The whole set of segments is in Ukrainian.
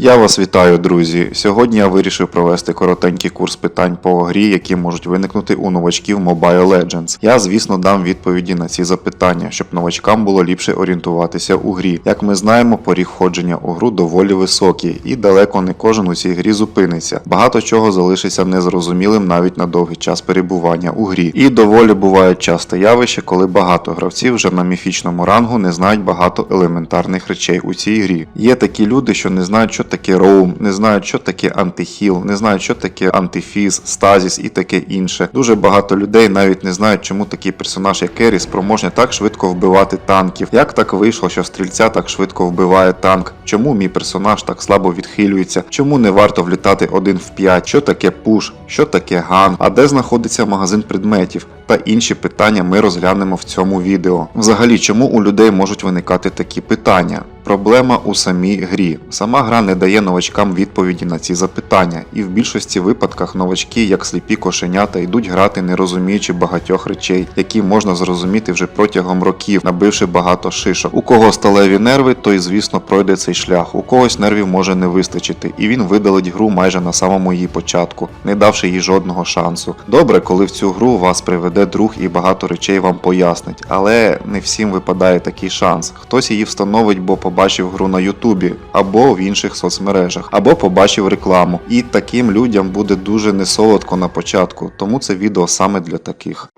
Я вас вітаю, друзі. Сьогодні я вирішив провести коротенький курс питань по грі, які можуть виникнути у новачків Mobile Legends. Я, звісно, дам відповіді на ці запитання, щоб новачкам було ліпше орієнтуватися у грі. Як ми знаємо, поріг входження у гру доволі високий, і далеко не кожен у цій грі зупиниться. Багато чого залишиться незрозумілим навіть на довгий час перебування у грі. І доволі буває часте явище, коли багато гравців вже на міфічному рангу не знають багато елементарних речей у цій грі. Є такі люди, що не знають, що таке роум, не знають, що таке антихіл, не знають, що таке антифіз, стазіс і таке інше. Дуже багато людей навіть не знають, чому такий персонаж, як Керрі, спроможний так швидко вбивати танків. Як так вийшло, що стрільця так швидко вбиває танк? Чому мій персонаж так слабо відхилюється? Чому не варто влітати один в 5? Що таке пуш? Що таке ган? А де знаходиться магазин предметів? Та інші питання ми розглянемо в цьому відео. Взагалі, чому у людей можуть виникати такі питання? Проблема у самій грі. Сама гра не дає новачкам відповіді на ці запитання, і в більшості випадках новачки, як сліпі кошенята, йдуть грати, не розуміючи багатьох речей, які можна зрозуміти вже протягом років, набивши багато шишок. У кого сталеві нерви, той, звісно, пройде цей шлях. У когось нервів може не вистачити, і він видалить гру майже на самому її початку, не давши їй жодного шансу. Добре, коли в цю гру вас приведе друг і багато речей вам пояснить, але не всім випадає такий шанс. Хтось її встановить, бо побачив гру на Ютубі або в інших соцмережах, або побачив рекламу. І таким людям буде дуже несолодко на початку, тому це відео саме для таких.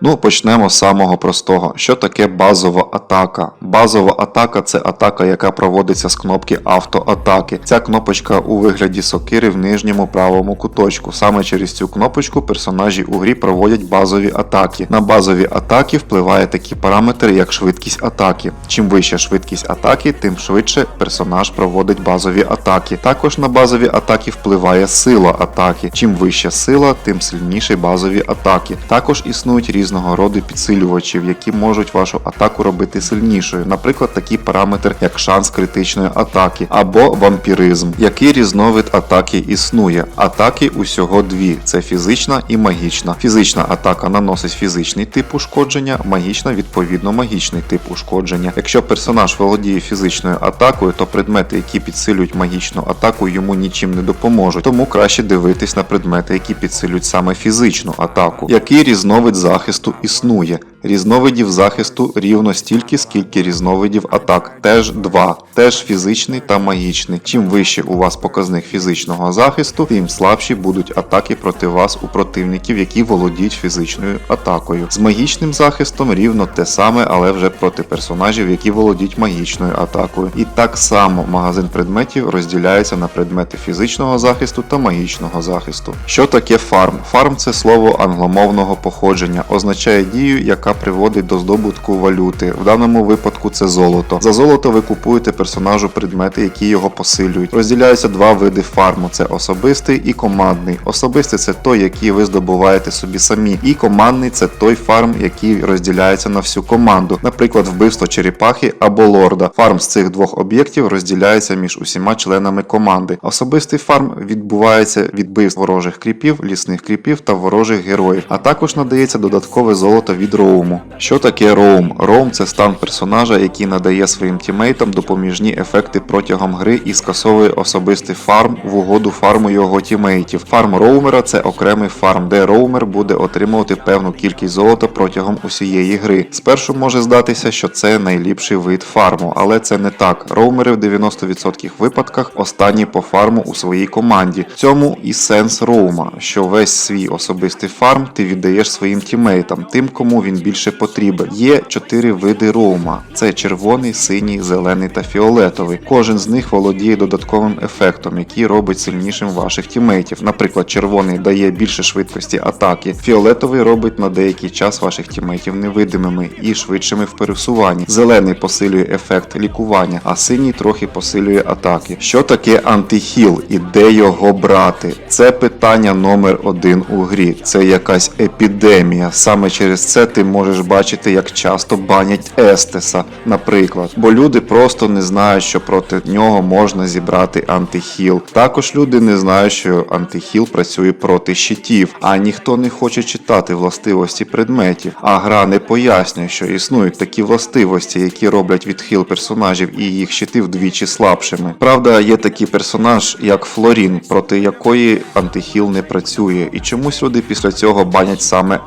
Ну, почнемо з самого простого. Що таке базова атака? Базова атака це атака, яка проводиться з кнопки автоатаки. Ця кнопочка у вигляді сокири в нижньому правому куточку. Саме через цю кнопочку персонажі у грі проводять базові атаки. На базові атаки впливає такі параметри, як швидкість атаки. Чим вища швидкість атаки, тим швидше персонаж проводить базові атаки. Також на базові атаки впливає сила атаки. Чим вища сила, тим сильніші базові атаки. Також існують різного роду підсилювачів, які можуть вашу атаку робити сильнішою. Наприклад, такий параметр, як шанс критичної атаки або вампіризм. Який різновид атаки існує? Атаки усього дві: це фізична і магічна. Фізична атака наносить фізичний тип ушкодження, магічна відповідно магічний тип ушкодження. Якщо персонаж володіє фізичною атакою, то предмети, які підсилюють магічну атаку, йому нічим не допоможуть. Тому краще дивитись на предмети, які підсилюють саме фізичну атаку. Який різновид захисту існує? Різновидів захисту рівно стільки, скільки різновидів атак. Теж два, теж фізичний та магічний. Чим вище у вас показник фізичного захисту, тим слабші будуть атаки проти вас у противників, які володіють фізичною атакою. З магічним захистом рівно те саме, але вже проти персонажів, які володіють магічною атакою. І так само магазин предметів розділяється на предмети фізичного захисту та магічного захисту. Що таке фарм? Фарм це слово англомовного походження, означає дію, яка приводить до здобутку валюти. В даному випадку це золото. За золото ви купуєте персонажу предмети, які його посилюють. Розділяються два види фарму: це особистий і командний. Особистий це той, який ви здобуваєте собі самі, і командний це той фарм, який розділяється на всю команду, наприклад, вбивство черепахи або лорда. Фарм з цих двох об'єктів розділяється між усіма членами команди. Особистий фарм відбувається від вбивств ворожих кріпів, лісних кріпів та ворожих героїв, а також надається додаткове золото від роуму. Що таке роум? Роум це стан персонажа, який надає своїм тімейтам допоміжні ефекти протягом гри і скасовує особистий фарм в угоду фарму його тімейтів. Фарм роумера це окремий фарм, де роумер буде отримувати певну кількість золота протягом усієї гри. Спершу може здатися, що це найліпший вид фарму, але це не так. Роумери в 90% випадках останні по фарму у своїй команді. В цьому і сенс роума, що весь свій особистий фарм ти віддаєш своїм тімейтам, тим, кому він більше потрібен. Є чотири види роума: це червоний, синій, зелений та фіолетовий. Кожен з них володіє додатковим ефектом, який робить сильнішим ваших тімейтів. Наприклад, червоний дає більше швидкості атаки, фіолетовий робить на деякий час ваших тімейтів невидимими і швидшими в пересуванні. Зелений посилює ефект лікування, а синій трохи посилює атаки. Що таке антихіл і де його брати? Це питання номер один у грі. Це якась епідемія. Саме через це ти можеш бачити, як часто банять Естеса, наприклад. Бо люди просто не знають, що проти нього можна зібрати антихіл. Також люди не знають, що антихіл працює проти щитів, а ніхто не хоче читати властивості предметів. А гра не пояснює, що існують такі властивості, які роблять відхил персонажів і їх щити вдвічі слабшими. Правда, є такий персонаж, як Флорін, проти якої антихіл не працює, і чомусь люди після цього банять саме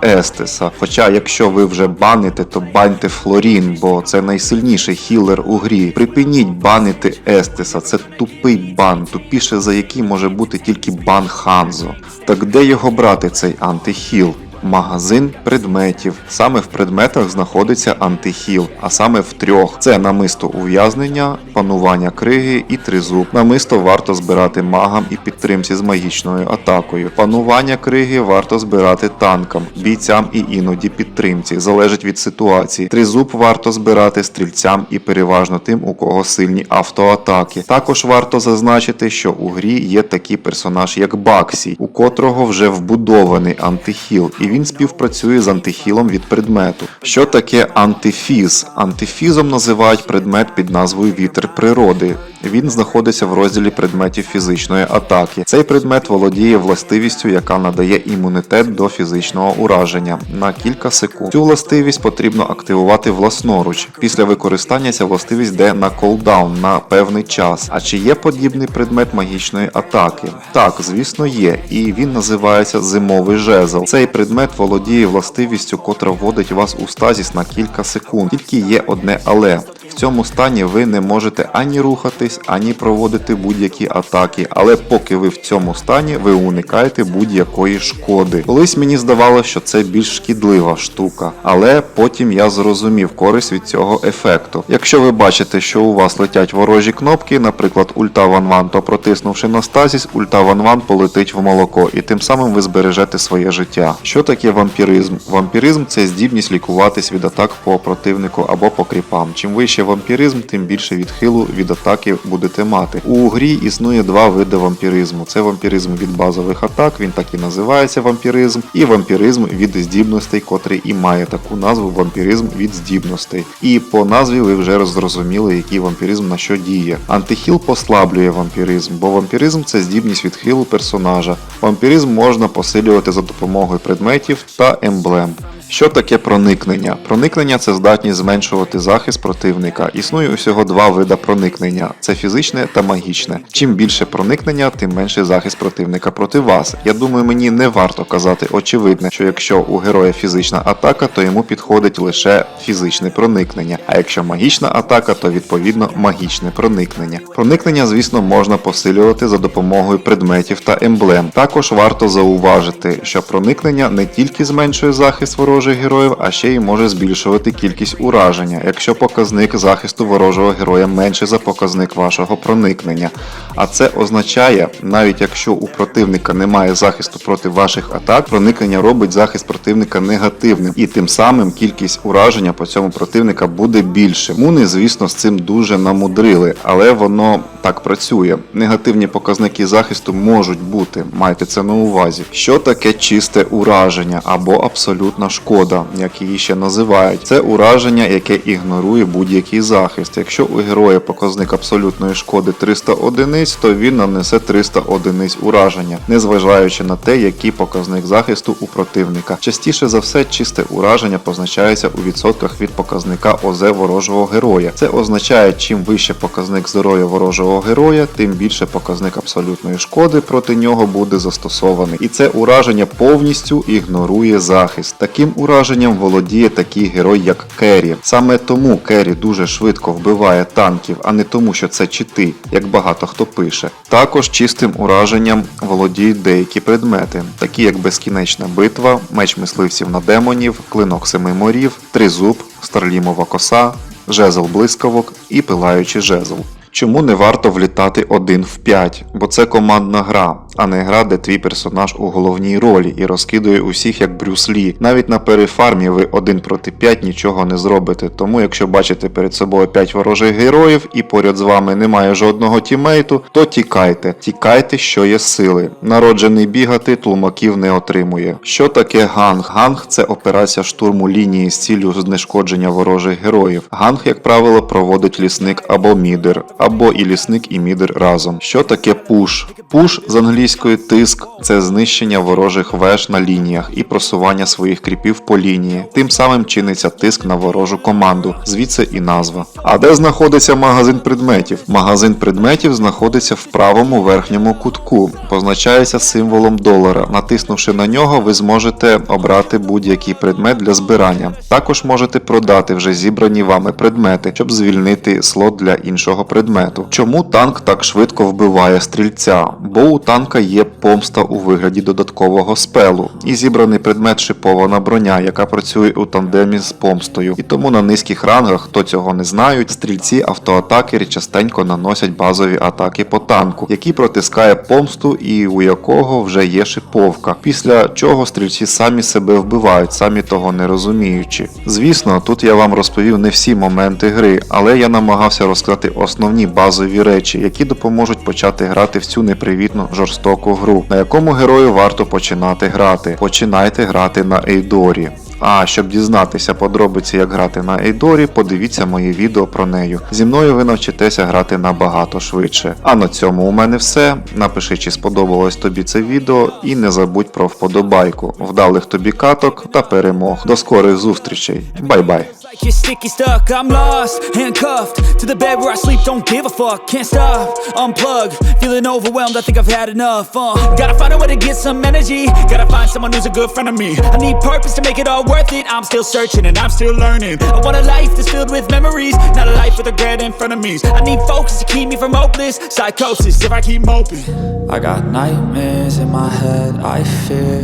Естеса. Хоча, якщо ви вже баните, то баньте Флорін, бо це найсильніший хілер у грі. Припиніть банити Естеса, це тупий бан, тупіше за який може бути тільки бан Ханзо. Так де його брати цей антихіл? Магазин предметів. Саме в предметах знаходиться антихіл, а саме в трьох: це намисто ув'язнення, панування криги і тризуб. Намисто варто збирати магам і підтримці з магічною атакою. Панування криги варто збирати танкам, бійцям і іноді підтримці. Залежить від ситуації. Тризуб варто збирати стрільцям і переважно тим, у кого сильні автоатаки. Також варто зазначити, що у грі є такий персонаж, як Баксі, у котрого вже вбудований антихіл, і він співпрацює з антихілом від предмету. Що таке антифіз? Антифізом називають предмет під назвою Вітер природи. Він знаходиться в розділі предметів фізичної атаки. Цей предмет володіє властивістю, яка надає імунітет до фізичного ураження на кілька секунд. Цю властивість потрібно активувати власноруч. Після використання ця властивість йде на колдаун на певний час. А чи є подібний предмет магічної атаки? Так, звісно, є, і він називається зимовий жезл. Цей предмет володіє властивістю, котра вводить вас у стазіс на кілька секунд. Тільки є одне але. В цьому стані ви не можете ані рухатись, ані проводити будь-які атаки, але поки ви в цьому стані, ви уникаєте будь-якої шкоди. Колись мені здавалося, що це більш шкідлива штука, але потім я зрозумів користь від цього ефекту. Якщо ви бачите, що у вас летять ворожі кнопки, наприклад, ульта Ван Ван, то протиснувши на стазіс, ульта Ван Ван полетить в молоко, і тим самим ви збережете своє життя. Що таке вампіризм? Вампіризм це здібність лікуватись від атак по противнику або по кріпам. Чим вище вампіризм, тим більше відхилу від атаки будете мати. У грі існує два види вампіризму: це вампіризм від базових атак, він так і називається вампіризм, і вампіризм від здібностей, котрий і має таку назву вампіризм від здібностей. І по назві ви вже зрозуміли, який вампіризм на що діє. Антихіл послаблює вампіризм, бо вампіризм це здібність відхилу персонажа. Вампіризм можна посилювати за допомогою предметів та емблем. Що таке проникнення? Проникнення це здатність зменшувати захист противника. Існує усього два вида проникнення: це фізичне та магічне. Чим більше проникнення, тим менший захист противника проти вас. Я думаю, мені не варто казати очевидне, що якщо у героя фізична атака, то йому підходить лише фізичне проникнення. А якщо магічна атака, то відповідно магічне проникнення. Проникнення, звісно, можна посилювати за допомогою предметів та емблем. Також варто зауважити, що проникнення не тільки зменшує захист ворожих героїв, а ще й може збільшувати кількість ураження, якщо показник захисту ворожого героя менше за показник вашого проникнення. А це означає, навіть якщо у противника немає захисту проти ваших атак, проникнення робить захист противника негативним, і тим самим кількість ураження по цьому противника буде більше. Муни, звісно, з цим дуже намудрили, але воно так працює. Негативні показники захисту можуть бути, майте це на увазі. Що таке чисте ураження або абсолютна шкода, як її ще називають? Це ураження, яке ігнорує будь-який захист. Якщо у героя показник абсолютної шкоди 300 одиниць, то він нанесе 300 одиниць ураження, незважаючи на те, який показник захисту у противника. Частіше за все, чисте ураження позначається у відсотках від показника ОЗ ворожого героя. Це означає, чим вище показник здоров'я ворожого героя, тим більше показник абсолютної шкоди проти нього буде застосований. І це ураження повністю ігнорує захист. Таким ураженням володіє такий герой, як Керрі. Саме тому Керрі дуже швидко вбиває танків, а не тому, що це чити, як багато хто пише. Також чистим ураженням володіють деякі предмети, такі як безкінечна битва, меч мисливців на демонів, клинок семи морів, тризуб, старлімова коса, жезл блискавок і пилаючий жезл. Чому не варто влітати 1 в 5? Бо це командна гра. А не гра, де твій персонаж у головній ролі і розкидує усіх як Брюс Лі. Навіть на перефармі ви один проти 5 нічого не зробите. Тому, якщо бачите перед собою 5 ворожих героїв і поряд з вами немає жодного тімейту, то тікайте. Тікайте, що є сили. Народжений бігати тлумаків не отримує. Що таке ганг? Ганг це операція штурму лінії з ціллю знешкодження ворожих героїв. Ганг, як правило, проводить лісник або мідер, або і лісник і мідер разом. Що таке пуш? Пуш з англійської тиск це знищення ворожих веж на лініях і просування своїх кріпів по лінії. Тим самим чиниться тиск на ворожу команду, звідси і назва. А де знаходиться магазин предметів? Магазин предметів знаходиться в правому верхньому кутку, позначається символом долара. Натиснувши на нього, ви зможете обрати будь-який предмет для збирання. Також можете продати вже зібрані вами предмети, щоб звільнити слот для іншого предмету. Чому танк так швидко вбиває стрільця? Бо у танка є помста у вигляді додаткового спелу, і зібраний предмет шипована броня, яка працює у тандемі з помстою. І тому на низьких рангах, хто цього не знають, стрільці автоатакери частенько наносять базові атаки по танку, який протискає помсту і у якого вже є шиповка. Після чого стрільці самі себе вбивають, самі того не розуміючи. Звісно, тут я вам розповів не всі моменти гри, але я намагався розказати основні базові речі, які допоможуть почати грати в цю непривітну жорстоку гру, на якому герою варто починати грати. Починайте грати на Ейдорі. А щоб дізнатися подробиці, як грати на Ейдорі, подивіться моє відео про нею. Зі мною ви навчитеся грати набагато швидше. А на цьому у мене все. Напиши, чи сподобалось тобі це відео, і не забудь про вподобайку. Вдалих тобі каток та перемог. До скорих зустрічей. Бай-бай. Like you're sticky stuck, I'm lost, handcuffed to the bed where I sleep. Don't give a fuck, can't stop, unplug, feeling overwhelmed. I think I've had enough. Uh, gotta find a way to get some energy. Gotta find someone who's a good friend of me. I need purpose to make it all worth it. I'm still searching and I'm still learning. I want a life that's filled with memories, not a life with regret in front of me. I need focus to keep me from hopeless psychosis if I keep moping. I got nightmares in my head, I fear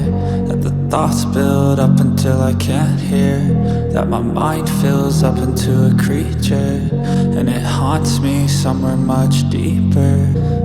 that the thoughts build up until I can't hear. That my mind fills up into a creature and it haunts me somewhere much deeper.